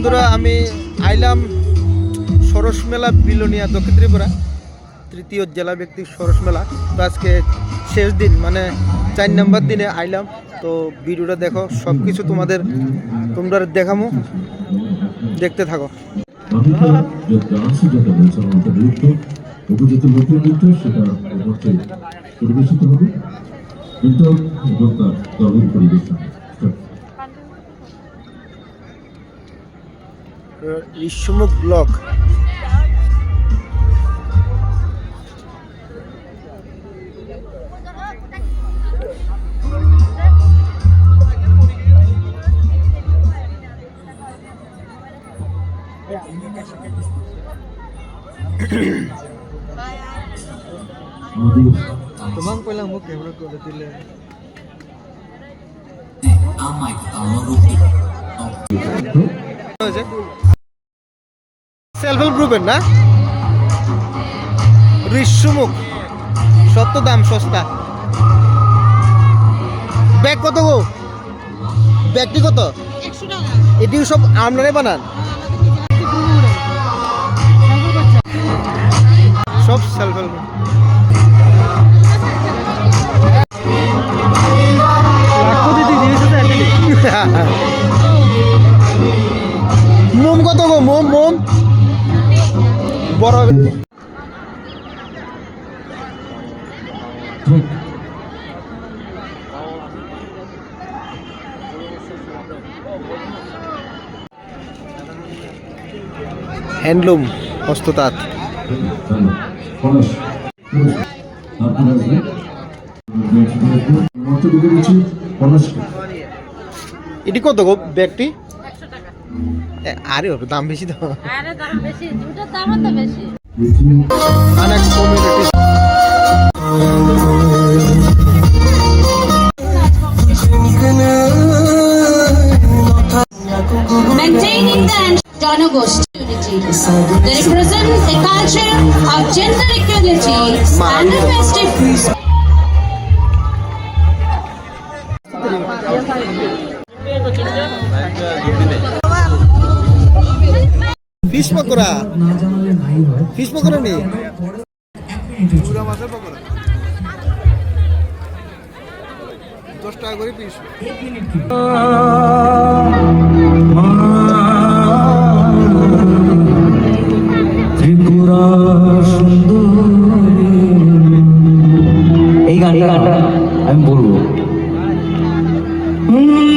বন্ধুরা, আমি আইলাম সরস মেলা বিলোনিয়া দক্ষিণ ত্রিপুরা, তৃতীয় জেলা ব্যক্তিক সরস মেলা। তো আজকে শেষ দিন মানে চার নম্বর দিনে আইলাম। তো ভিডিওটা দেখো সব কিছু তোমাদের, তোমরা দেখামো, দেখতে থাকো। পরিবেশিত হবে ঋষ্যমুখ ব্লক তোমাক কইলাম মোক ক্যামেরা করে দিলে সেলফ হেল্প গ্রুপের না? ঋষ্যমুখ সত্য দাম সস্তা। ব্যাগ কত গো? ব্যাগটি কত? এটিও সব আপনারাই বানান বড় হবে। হ্যান্ডলুম হস্ততাঁত। এটি কত গো ব্যাগটি? আরে দাম বেশি তো আরে দাম বেশি দুটোর দামও তো বেশি অনেক কমিউনিটি maintaining the জনগোষ্ঠী unity. They represent a culture of gender equality and a festive fish pakora fish pakora নেই? মাছের পকোড়া। দশ টাকা করে পিস। ত্রিপুরা সুন্দরী। এই গানটা আমি বলব। হুম,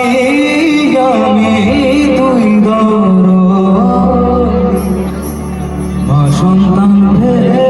把双当配。